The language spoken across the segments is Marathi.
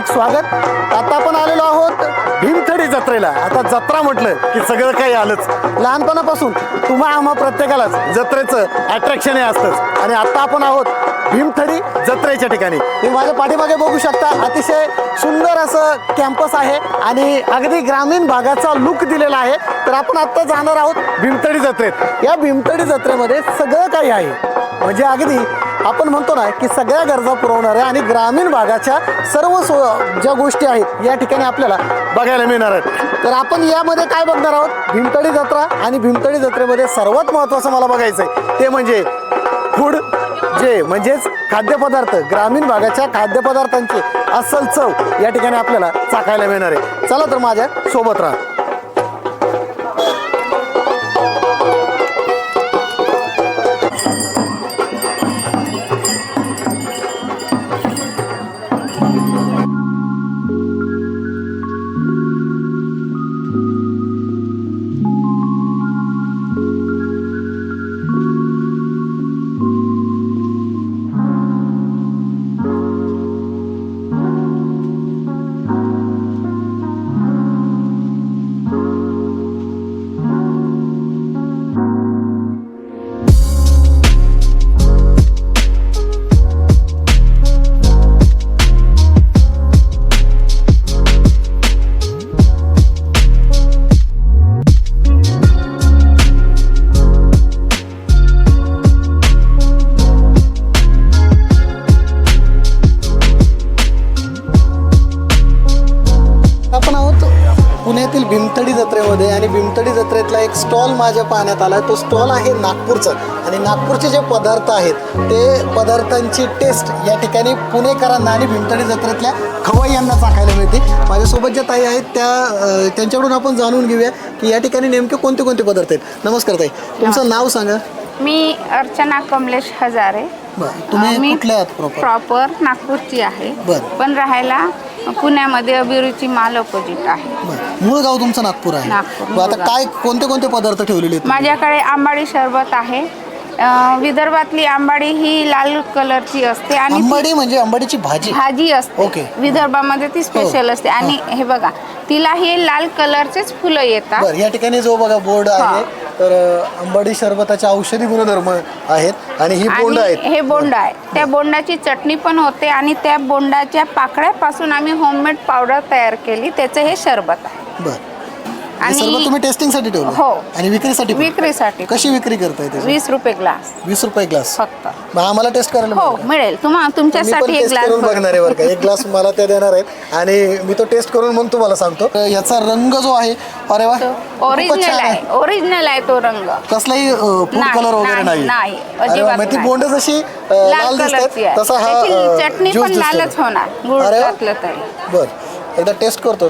हार्दिक स्वागत. आता आपण आलेलो आहोत भीमथडी जत्रेला. आता जत्रा म्हटलं की सगळं काही आलंच. लहानपणापासून तुम्हा आम्हा प्रत्येकालाच जत्रेचं अट्रॅक्शन हे असतंच. आणि आता आपण आहोत भीमथडी जत्रेच्या ठिकाणी. तुम्ही माझ्या पाठीमागे बघू शकता अतिशय सुंदर असं कॅम्पस आहे आणि अगदी ग्रामीण भागाचा लुक दिलेला आहे. तर आपण आत्ता जाणार आहोत भीमथडी जत्रेत. या भीमथडी जत्रेमध्ये सगळं काही आहे. म्हणजे अगदी आपण म्हणतो ना की सगळ्या गरजा पुरवणाऱ्या आणि ग्रामीण भागाच्या सर्व सो ज्या गोष्टी आहेत या ठिकाणी आपल्याला बघायला मिळणार आहेत. तर आपण यामध्ये काय बघणार आहोत? भीमतळी जत्रा आणि भीमतळी जत्रेमध्ये सर्वात महत्त्वाचं मला बघायचं आहे ते म्हणजे फूड जे म्हणजेच खाद्यपदार्थ ग्रामीण भागाच्या खाद्यपदार्थांची अस्सल चव या ठिकाणी आपल्याला चाकायला मिळणार आहे. चला तर माझ्या सोबत राहा. जत्रेमध्ये आणि भीमतडी जत्रेतला एक स्टॉल माझ्या पाहण्यात आला तो स्टॉल आहे नागपूरचा. आणि नागपूरचे जे पदार्थ आहेत ते पदार्थांची टेस्ट या ठिकाणी पुणेकरांना आणि भीमतडी जत्रेतल्या खवाई यांना चाखायला मिळते. माझ्यासोबत ज्या ताई आहेत त्या त्यांच्याकडून आपण जाणून घेऊया की या ठिकाणी नेमके कोणते कोणते पदार्थ आहेत. नमस्कार ताई. तुमचं नाव सांगा. मी अर्चना कमलेश हजारे. बरं तुम्ही आहात प्रॉपर प्रॉपर नागपूरची आहे. बरं. पण राहायला पुण्यामध्ये अभिरुची माल अपोजिट आहे. बरं. मूळ गाव तुमचं नागपूर आहे. नागपूर, बरं, आता गाव. काय कोणते कोणते पदार्थ ठेवलेले आहेत माझ्याकडे आंबाडी सरबत आहे. अं, विदर्भातली आंबाडी ही लाल कलरची असते आणि ती आंबाडी म्हणजे आंबाडीची भाजी? भाजी असते. ओके. विदर्भामध्ये ती स्पेशल हो. असते. आणि हे. बघा तिला हे लाल कलरचेच फुलं येतात. बरं या ठिकाणी जो बघा बोर्ड आहे तर अ, अंबाडी सरबताचे औषधी गुणधर्म आहेत आणि ही बोंड आणि आहेत. हे बोंड आहे. त्या बोंडाची चटणी पण होते आणि त्या बोंडाच्या पाकळ्यापासून आम्ही होममेड पावडर तयार केली. त्याचं हे सरबत आहे. बरं. हे आणि- तुम्ही टेस्टिंगसाठी ठेवलं? हो. आणि विक्रीसाठी पण? विक्रीसाठी कशी विक्री करताय त्याची? वीस रुपये ग्लास वीस रुपये ग्लास फक्त. मग आम्हाला टेस्ट करायला हो मिळेल का? मिळेल. तुम्हा मी पण तुमच्यासाठी एक टेस्ट ग्लास करून बघणार आहे बरं का. एक ग्लास मला त्या देणार आहेत. आणि मी तो टेस्ट करून मग तुम्हाला सांगतो. याचा रंग जो आहे अरे वा खूपच ओरिजिनल छान आहे. ओरिजिनल आहे तो रंग. कसलाही फूड नाही, कलर वगैरे नाही, नाही नाही, अरे वा, अजिबात मग ती नाही. बोंड जशी अ, लाल लाल कलरची दिसतात आहे. तसा हा त्याची अ, चटणी पण. लालच होणार. गुळ अरे वा. टाकलं तरी. बर. एकदा टेस्ट करतो.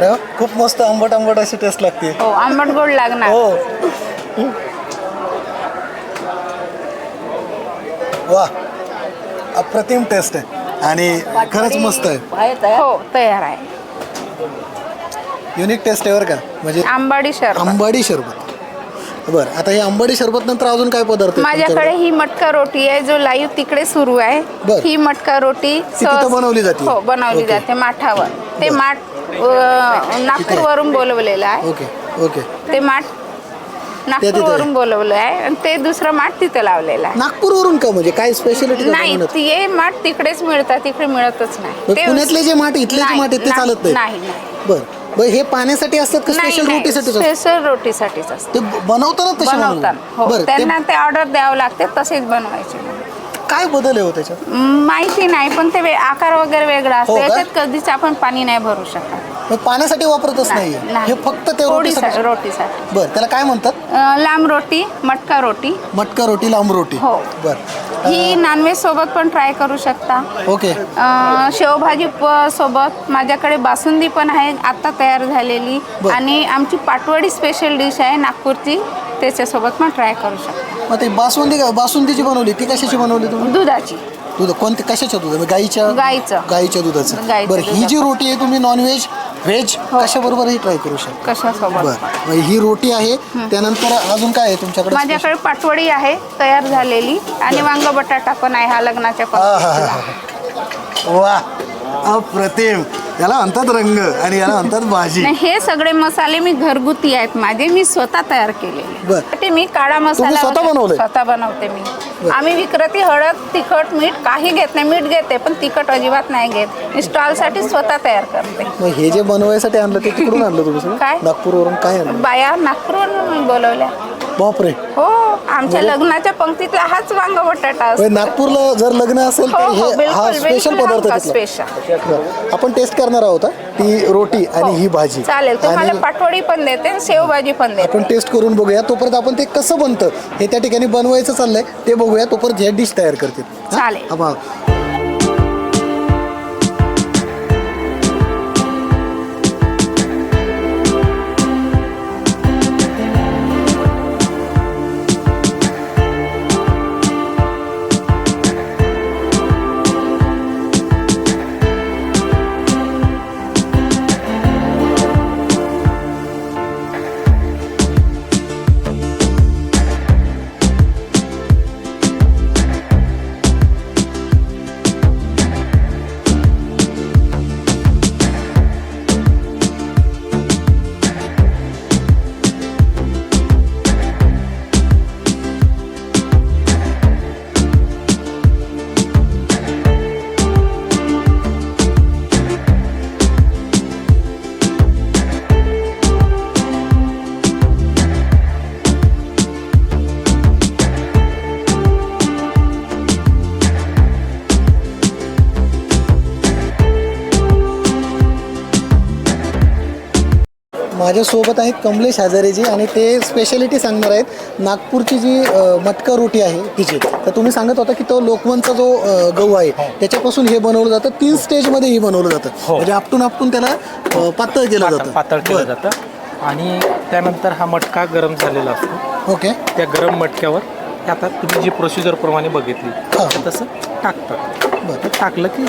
अरे वा, खूप मस्त आंबट आंबट अशी टेस्ट लागते. हो आंबट गोड लागणार. हो. वा अप्रतिम टेस्ट आहे. आणि खरंच मस्त आहे. हो तयार आहे. युनिक टेस्ट आहे बरं का? म्हणजे आंबाडी शरबत. आंबाडी शरबत. बरं आता हे आंबाडी शरबत नंतर अजून काय पदार्थ आहेत माझ्याकडे तुमच्याकडे? ही मटका रोटी आहे जो लाईव्ह तिकडे सुरू आहे. ही मटका रोटी तिथं सहज- बनवली जाते? हो बनवली ओके. जाते माठावर. ते. माठ नागपूरवरून बोलवलेलं आहे. Okay okay. ते माठ नागपूरवरून बोलवलं आहे आणि ते दुसरं माठ तिथं लावलेलं आहे. नागपूरवरून का म्हणजे? काय स्पेशालिटी नाही ते माठ तिकडेच मिळतात तिकडे मिळतच नाही. ते- पुण्यातले जे माठ इथले जे नाही, माठ आहेत ते नाही, चालत नाही? नाही नाही. बर. बर हे पाण्यासाठी असतात का नाही स्पेशल रोटीसाठी असतात? स्पेशल रोटीसाठीच असतं ते बनवताना तसे बनवतात हो. बरं त्यांना ते ऑर्डर द्यावं लागते तसेच बनवायचे. काय बदल आहे हो त्याच्यात? माहिती नाही पण ते वे- आकार वगैरे वेगळा हो असतो का? याच्यात कधीच आपण पाणी नाही भरू शकत. मग पाण्यासाठी वापरतच नाही. हे फक्त ते रोटीसाठी? रोटीसाठी बर त्याला काय म्हणतात? अं, लांब रोटी मटका रोटी. मटका रोटी लांब रोटी. हो. बर. ही नॉनव्हेज सोबत पण ट्राय करू शकता. ओके. अं, शेवभाजी प- सोबत. माझ्याकडे बासुंदी पण आहे आता तयार झालेली. बर. आणि आमची पाटवडी स्पेशल डिश आहे नागपूरची. त्याच्यासोबत पण ट्राय करू शकता. मग ते बासुंदी बासुंदीची बनवली ती कशाची बनवली तुम्ही? दुधाची. दूध कोणते कशाच्या दूध गाईच्या गाईचं. गाईच्या दुधाचं. गाईचं बरं ही. जी रोटी आहे तुम्ही नॉनव्हेज व्हेज कशाबरोबर ही ट्राय करू शकतो? कशासोबत? बर ही रोटी आहे त्यानंतर अजून काय आहे तुमच्याकडे माझ्याकडे पाटवडी आहे तयार झालेली आणि वांग बटाटा पण आहे हा लग्नाच्या. वा. अप्रतिम. याला म्हणतात रंग आणि याला म्हणतात भाजी. नाही, हे सगळे मसाले मी घरगुती आहेत. माझे मी स्वतः तयार केलेले. बर. ते मी काळा मसाला स्वतः वगैरे बनवलंय? स्वतः बनवते मी. आम्ही विक्रेती हळद तिखट मीठ काही घेत नाही. मीठ घेते पण तिखट अजिबात नाही घेत. मी स्टॉलसाठी स्वतः तयार करते. मग हे जे बनवायसाठी आणलं ते तिकडून आणलं तुम्ही सगळं? काय? नागपूरवरून काय आणलं? बाया नागपूरवरून मी बोलवल्या. बापरे हो आमच्या लग्नाच्या पंक्तीतला हाच वांग बटाटा असतो नागपूरला जर लग्न असेल हो तर हो हे हा बिलकुल स्पेशल बिलकुल पदार्थ हा. स्पेशल बरं. आपण टेस्ट करणार आहोत हा. ती रोटी आणि ही भाजी हो. चालेल तुम्हाला आणि पाटवडी पण देते आणि शेवभाजी पण देते आपण टेस्ट करून बघूया तोपर्यंत आपण ते कसं बनतं हे त्या ठिकाणी बनवायचं चाललंय ते बघूया तोपर्यंत हे डिश तयार करतील हा? चालेल. हा. माझ्यासोबत आहेत कमलेश हजारेजी आणि ते स्पेशालिटी सांगणार आहेत. नागपूरची जी मटका रोटी आहे तिची. तर तुम्ही सांगत होता की तो लोकवनचा जो गहू आहे त्याच्यापासून हे बनवलं जातं. तीन स्टेजमध्ये हे बनवलं जातं. म्हणजे आपटून आपटून त्याला पातळ केलं जातं. पातळ केलं. जातं. आणि त्यानंतर हा मटका गरम झालेला असतो. ओके. त्या गरम मटक्यावर आता तुम्ही जी प्रोसिजर प्रमाणे बघितली हा. तसं टाकतात. बरं. टाकलं की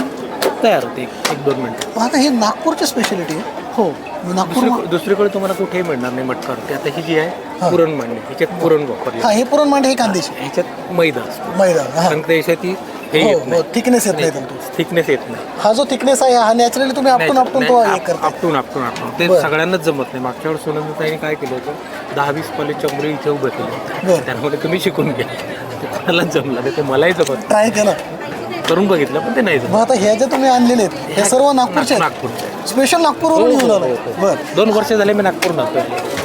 तयार होते एक दोन मिनटं. आता हे नागपूरची स्पेशालिटी आहे. हो. नागपूर दुसरी दुसरीकडे तुम्हाला कुठेही मिळणार नाही मटका रोटी आता ही जी आहे पुरण मांडणी ह्याच्यात पुरण वापरली. हा हे पुरण मांडे हे कांदेशी. ह्याच्यात मैदा असतो. मैदा हा. कारण त्याच्यात ती हे हो येत हो नाही. थिकनेस येत नाही त्यांना. थिकनेस येत नाही. हा जो थिकनेस आहे हा नॅचरली तुम्ही आपटून आपटून तो हे करता आपटून आपटून आपटून. ते बरं. सगळ्यांनाच जमत नाही. मागच्या वेळेस सुनंदाताईने काय केलं होतं? दहा वीस कॉलेजच्या मुली इथे उभे केले. बरं. त्यामुळे तुम्ही शिकून घ्या. ते कोणालाच जमलं नाही ते मलाही जमत ट्राय केलं करून बघितलं पण ते नाही जमत. मग आता ह्या ज्या तुम्ही आणलेले आहेत हे सर्व नागपूरचे आहेत? नागपूरचे. स्पेशल नागपूरवरून घेऊन हो, आलो हो, हो. बर दोन वर्ष झाले मी नागपूर नागपूर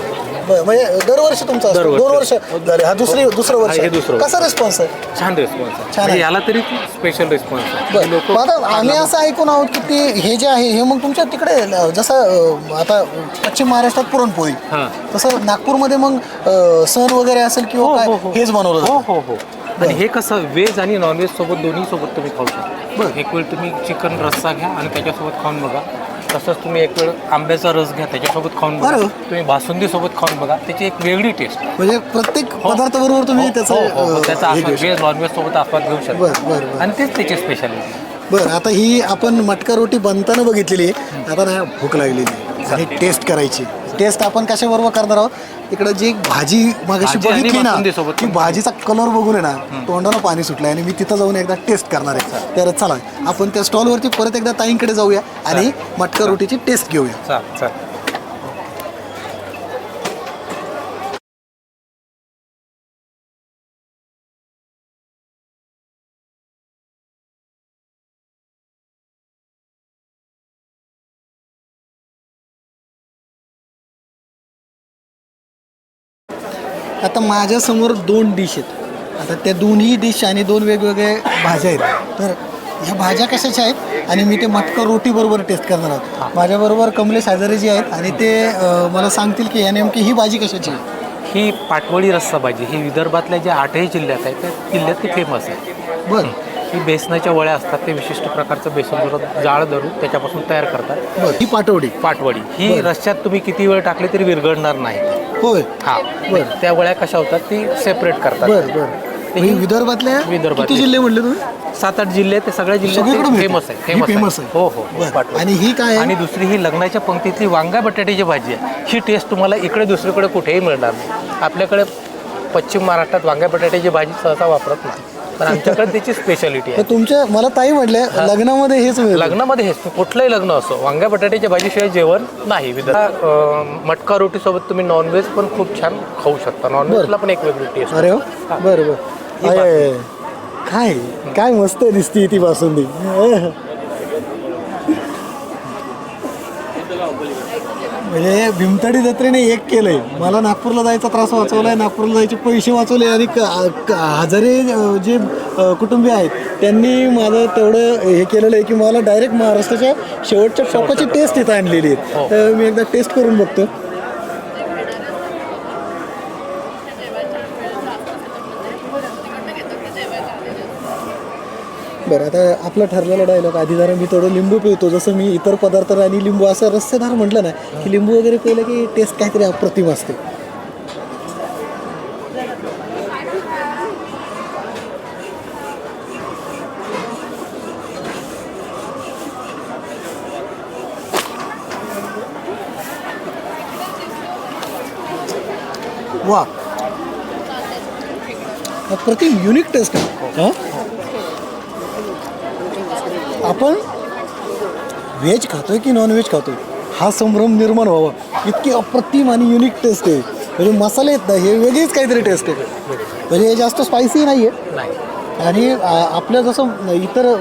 बर म्हणजे दरवर्षी तुमचा असतो. दरवर्षी. दोन वर्ष झाले हा दुसरी दुसरं वर्ष हा, आहे. दुसरं वर्ष. कसा रिस्पॉन्स आहे छान रिस्पॉन्स आहे छान आहे. म्हणजे याला तरी स्पेशल रिस्पॉन्स आहे बर मग आता आम्ही असं ऐकून आहोत की ते हे जे आहे हे मग तुमच्या तिकडे अं, जसं अं, आता पश्चिम महाराष्ट्रात पुरणपोळी हां तसं नागपूरमध्ये मग अं, सण वगैरे असेल किंवा काय. हेच बनवलं हो जातं हो हो आणि हे कसं व्हेज आणि नॉनव्हेज सोबत दोन्ही सोबत तुम्ही खाऊ शकता बरं. एक वेळ तुम्ही चिकन रस्सा घ्या आणि त्याच्यासोबत खाऊन बघा तसंच तुम्ही एक वेळ आंब्याचा रस घ्या त्याच्यासोबत खाऊन बघा. बरं. तुम्ही बासुंदी सोबत खाऊन बघा त्याची एक वेगळी टेस्ट म्हणजे प्रत्येक पदार्थाबरोबर तुम्ही त्याचं हो, हो, हो. त्याचा अं, हे आस्वाद घेऊ. व्हेज नॉनव्हेज सोबत आस्वाद घेऊ बरं, बरं, शकता बरं. आणि तेच त्याची स्पेशालिटी बरं आता ही आपण मटका रोटी बनताना बघितलेली आहे. आता ना भूक लागलेली आहे. आणि टेस्ट करायची. टेस्ट आपण कशाबरोबर करणार आहोत? इकडं जी भाजी मागाशी भाजी आणि बघितली ना बासुंदीसोबत ती भाजीचा कलर बघून आहे ना तोंडाला पाणी सुटलंय आणि मी तिथं जाऊन एकदा टेस्ट करणार आहे. तर चला आपण त्या स्टॉलवरती परत एकदा ताईंकडे जाऊया आणि मटका रोटीची टेस्ट घेऊया. चाल चाल. आता माझ्यासमोर दोन डिश आहेत. आता त्या दोन्ही डिश आणि दोन वेगवेगळे भाज्या आहेत. तर ह्या भाज्या कशाच्या आहेत? आणि मी ते मटका रोटी बरोबर टेस्ट करणार आहोत. माझ्याबरोबर कमलेश हजारे जी आहेत आणि ते अं, मला सांगतील की या नेमकी ही भाजी कशाची आहे. ही पाटवडी रस्सा भाजी. ही विदर्भातल्या ज्या आठही जिल्ह्यात आहेत त्या जिल्ह्यात ती फेमस आहे. बरं. ही बेसनाच्या वळ्या असतात ते विशिष्ट प्रकारचं बेसन जरा जाळ धरून त्याच्यापासून तयार करतात. बरं. ही पाटवडी. पाटवडी. ही. रश्श्यात तुम्ही किती वेळ टाकली तरी विरघळणार नाही. होय हा बरं. त्या वळ्या कशा होतात ती सेपरेट करतात बरं बरं हे विदर्भातल्या विदर्भातले. किती जिल्हे म्हटले तुम्ही सात आठ जिल्हे ते सगळ्या सगळीकडे जिल्ह्यात मिळते. फेमस आहे ही फेमस आहे आहे. हो हो बरं. पाठवा. आणि ही काय आहे? आणि दुसरी ही लग्नाच्या पंक्तीतली वांगा बटाट्याची भाजी आहे ही टेस्ट तुम्हाला इकडे दुसरीकडे कुठेही मिळणार नाही आपल्याकडे पश्चिम महाराष्ट्रात वांग्या बटाट्याची भाजी सहसा वापरत नाही पण आमच्याकडे त्याची स्पेशालिटी आहे. तुमच्या मला ताई म्हटले लग्नामध्ये हेच. लग्नामध्ये हेच कुठलंही लग्न असो वांग्या बटाट्याच्या भाजीशिवाय जेवण नाही. विदर्भ मटका रोटीसोबत तुम्ही नॉनव्हेज पण खूप छान खाऊ शकता. नॉनव्हेजला पण एक वेगळी टेस्ट अरे हो. बरं बरं. काय काय मस्त दिसती ती बासुंदी. म्हणजे भीमतडी जत्रेने एक केलंय. मला नागपूरला जायचा त्रास वाचवलाय नागपूरला जायचे पैसे वाचवले आणि हजारे जे अं, कुटुंबीय आहेत त्यांनी माझं तेवढं हे केलेलं आहे की मला डायरेक्ट महाराष्ट्राच्या शेवटच्या टोकाची टेस्ट इथं आणलेली आहे. तर मी एकदा टेस्ट करून बघतो. बरं आता आपलं ठरलेलं डायलॉग आधी जरा मी थोडं लिंबू पिळतो जसं मी इतर पदार्थ आणि लिंबू असं रस्सेदार म्हटलं ना की लिंबू वगैरे पिलं की टेस्ट काहीतरी अप्रतिम असते. वा अप्रतिम युनिक टेस्ट आहे. हां? आपण व्हेज खातोय की नॉन व्हेज खातोय? हा संभ्रम निर्माण व्हावा. इतकी अप्रतिम आणि युनिक टेस्ट आहे. म्हणजे मसाले आहेत ना हे वेगळीच काहीतरी टेस्ट आहे. म्हणजे हे जास्त स्पायसी नाही आहे नाही. आणि आपलं जसं इतर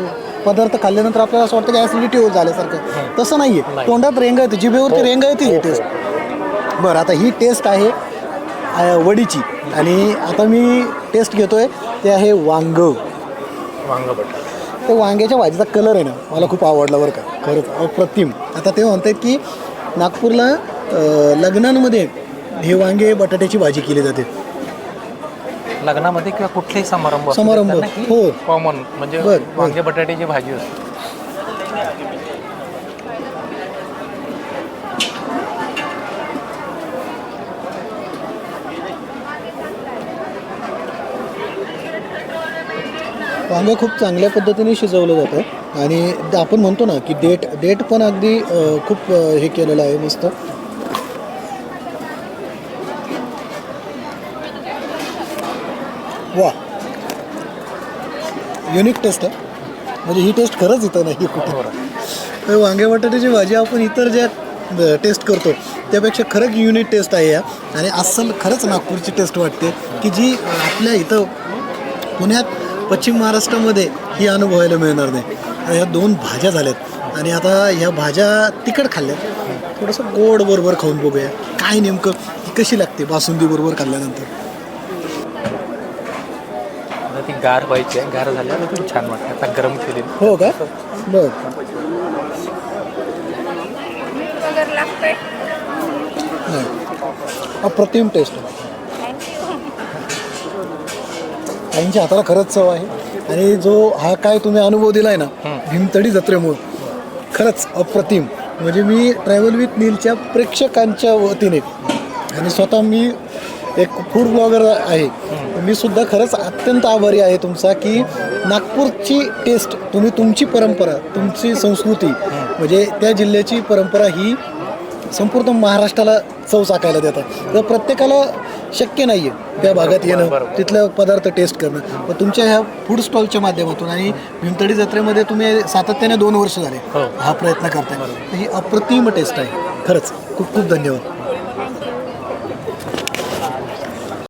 पदार्थ खाल्ल्यानंतर आपल्याला असं वाटतं की ॲसिडिटी होत झाल्यासारखं. तसं नाही. आहे. तोंडात रेंगा येते जिभेवरती रेंगा येते ही टेस्ट बरं आता ही टेस्ट आहे वडीची. आणि आता मी टेस्ट घेतोय ते आहे वांग. वांगा बटाटा ते वांग्याच्या भाजीचा कलर आहे ना मला खूप आवडला बरं का खरंच अप्रतिम आता ते म्हणतात की नागपूरला लग्नांमध्ये हे वांगे बटाट्याची भाजी केली जाते लग्नामध्ये किंवा कुठलेही समारंभ समारंभ, हो. कॉमन म्हणजे. वांगे बटाट्याची भाजी असते वांगं खूप चांगल्या पद्धतीने शिजवलं जातं. आणि आपण म्हणतो ना की डेट डेट पण अगदी खूप हे केलेलं आहे मस्त. वा. युनिक टेस्ट आहे. म्हणजे ही टेस्ट खरंच इथं नाही कुठे. तर वांगे बटाट्याची भाजी आपण इतर ज्या टेस्ट करतो त्यापेक्षा खरंच युनिक टेस्ट आहे या. आणि अस्सल खरंच नागपूरची टेस्ट वाटते की जी आपल्या इथं पुण्यात पश्चिम महाराष्ट्रामध्ये ही अनुभवायला मिळणार नाही. आणि ह्या दोन भाज्या झाल्यात. आणि आता ह्या भाज्या तिखट खाल्ल्यात. थोडंसं गोड बरोबर खाऊन बघूया. काय नेमकं कशी लागते बासुंदी बरोबर खाल्ल्यानंतर? आता ती गार व्हायची आहे. गार झाल्यावर खूप छान वाटतं. आता गरम केली हो का? बरं. अप्रतिम टेस्ट आईंच्या हाताला खरंच चव आहे. आणि जो हा काय तुम्ही अनुभव दिलाय ना भीमतडी जत्रेमुळं खरंच अप्रतिम. म्हणजे मी ट्रॅव्हल विथ नीलच्या प्रेक्षकांच्या वतीने आणि स्वतः मी एक फूड ब्लॉगर आहे. मी सुद्धा खरंच अत्यंत आभारी आहे तुमचा की नागपूरची टेस्ट तुम्ही तुमची परंपरा तुमची संस्कृती म्हणजे त्या जिल्ह्याची परंपरा ही संपूर्ण महाराष्ट्राला चव चाकायला देतात. तर प्रत्येकाला शक्य नाही आहे त्या भागात येणं. तिथलं पदार्थ टेस्ट करणं. पण तुमच्या ह्या फूड स्टॉलच्या माध्यमातून आणि भीमतडी जत्रेमध्ये तुम्ही सातत्याने दोन वर्ष झाले. हो. हा प्रयत्न करताय. ही अप्रतिम टेस्ट आहे. खरंच. खूप खूप धन्यवाद.